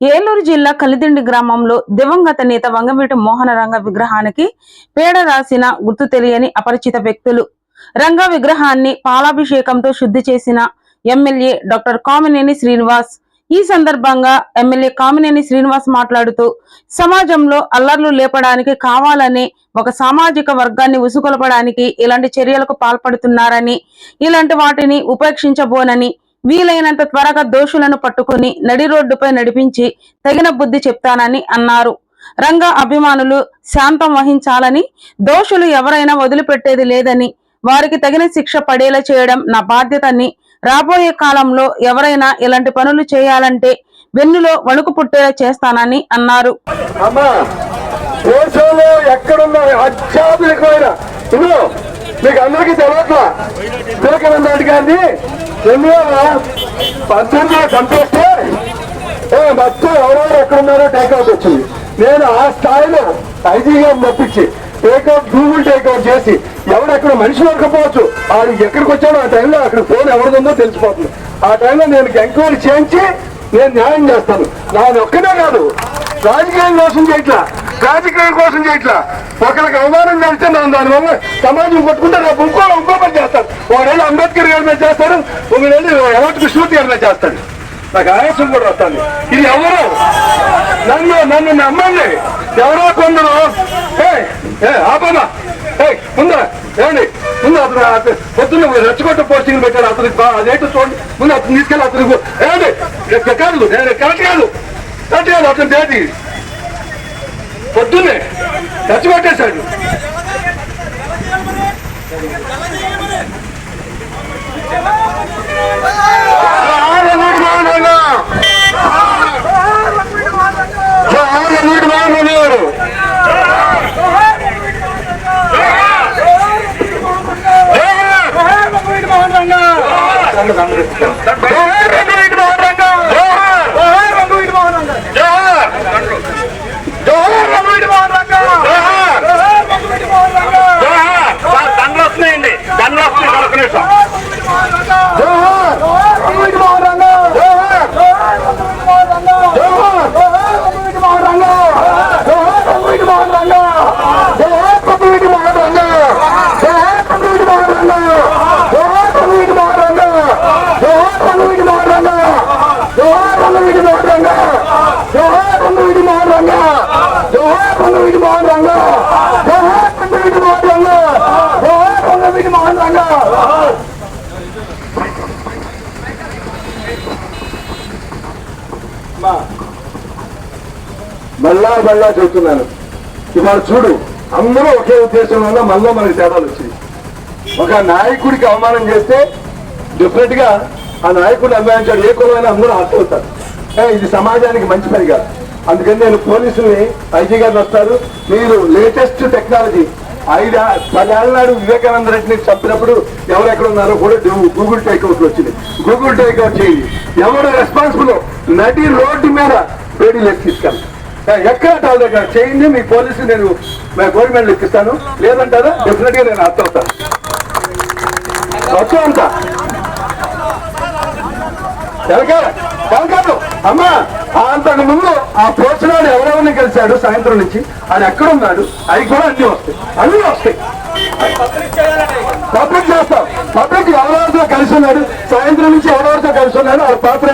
ఏలూరు జిల్లా కలిదిండి గ్రామంలో దివంగత నేత వంగవీటి మోహనరంగ విగ్రహానికి పేడ రాసిన గుర్తు తెలియని అపరిచిత వ్యక్తులు. రంగ విగ్రహాన్ని పాలాభిషేకంతో శుద్ధి చేసిన ఎమ్మెల్యే డాక్టర్ కామినేని శ్రీనివాస్. ఈ సందర్భంగా ఎమ్మెల్యే కామినేని శ్రీనివాస్ మాట్లాడుతూ సమాజంలో అల్లర్లు లేపడానికి కావాలని ఒక సామాజిక వర్గాన్ని ఉసుకొలపడానికి ఇలాంటి చర్యలకు పాల్పడుతున్నారని ఇలాంటి వాటిని ఉపేక్షించబోనని వీలైనంత త్వరగా దోషులను పట్టుకుని నడి రోడ్డుపై నడిపించి తగిన బుద్ధి చెప్తానని అన్నారు. రంగ అభిమానులు శాంతం వహించాలని దోషులు ఎవరైనా వదిలిపెట్టేది లేదని వారికి తగిన శిక్ష పడేలా చేయడం నా బాధ్యతని రాబోయే కాలంలో ఎవరైనా ఇలాంటి పనులు చేయాలంటే వెన్నులో వణుకు పుట్టేలా చేస్తానని అన్నారు. దేశంలో ఎక్కడున్న అత్యాధునికమైన. మీకు అందరికీ తెలియట్లా వివేకానంద రెడ్డి గారిని రెండు చంపేస్తే ఏ మొత్తం ఎవరెవరు ఎక్కడున్నారో టేక్అవుట్ వచ్చింది నేను ఆ స్థాయిలో ఐజీగా పంపించి టేక్అవుట్ గూగుల్ టేక్అవుట్ చేసి ఎవడెక్కడ మనిషి దొరకపోవచ్చు వాడు ఎక్కడికి వచ్చాడో ఆ టైంలో అక్కడ ఫోన్ ఎవరిదుందో తెలిసిపోతుంది. ఆ టైంలో నేను ఎంక్వైరీ చేయించి నేను న్యాయం చేస్తాను. నాది ఒక్కనే కాదు రాజకీయం కోసం చేయట్లా రాజకీయం కోసం చేయట్లా. ఒకరికి అవమానం చేస్తే నేను దానివల్ల సమాజం కొట్టుకుంటే రేపు ఇంకో ఇంకో పని చేస్తాడు ఒకడేళ్ళు అంబేద్కర్ గారి మీద చేస్తాడు ఒకడేళ్ళు ఎవరికి కృష్ణమూర్తి గారి మీద చేస్తాడు. నాకు ఆయాసం కూడా వస్తుంది. ఇది ఎవరు? నన్ను నన్ను నమ్మండి. ఎవరో కొందరు. ఏ ఏ ఆపమ్మా. ఏ ముందా ఏమండి? ముందు అతను అతను పొద్దున్న రెచ్చగొట్ట పోస్టింగ్ పెట్టాడు. అతనికి బా- అదేంటో చూడండి. ముందు అతను తీసుకెళ్ళి అతనికి ఏమండి? కాదు నేను కరెక్ట్ కాదు. కరెక్ట్ కాదు అతను డేటి పొద్దున్నే రెచ్చగొట్టేశాడు. காங்கிரஸ் మళ్ళా మళ్ళా చెబుతున్నాను ఇవాళ చూడు అందరూ ఒకే ఉద్దేశంలో ఉన్నా మళ్ళీ మనకి తేడాలు వచ్చాయి. ఒక నాయకుడికి అవమానం చేస్తే డిఫరెంట్గా ఆ నాయకుడిని అభిమానించాడు ఏ కులమైనా అందరూ అవుతారు ఇది సమాజానికి మంచి పని కాదు. అందుకని నేను పోలీసుల్ని ఐజీ గారిని వస్తారు. మీరు లేటెస్ట్ టెక్నాలజీ ఐదు పదేళ్ళ నాడు వివేకానంద రెడ్డిని చంపినప్పుడు ఎవరెక్కడ ఉన్నారో కూడా డు- గూగుల్ టేక్అవుట్ వచ్చింది గూగుల్ టేక్అవుట్ చేయండి ఎవరు రెస్పాన్సిబుల్ నటి రోడ్డు మీద వేడి లెక్కిస్తాను ఎక్కడ టాల్ చేయండి మీ పోలీసు నేను గవర్నమెంట్ ఎక్కిస్తాను లేదంటారా? డెఫినెట్గా నేను అర్థం అవుతాను వచ్చా అంత కాదు అమ్మా! అంతకు ముందు ఆ పోస్టునాడు ఎవరెవరిని కలిశాడు సాయంత్రం నుంచి? ఆయన ఎక్కడ ఉన్నాడు అవి కూడా అన్ని వస్తాయి. అన్ని వస్తాయి. పబ్లిక్ చేస్తాం. పబ్లిక్ ఎవరెవరితో కలిసి ఉన్నాడు? సాయంత్రం నుంచి ఎవరెవరితో కలిసి ఉన్నాడు? ఆ పాత్ర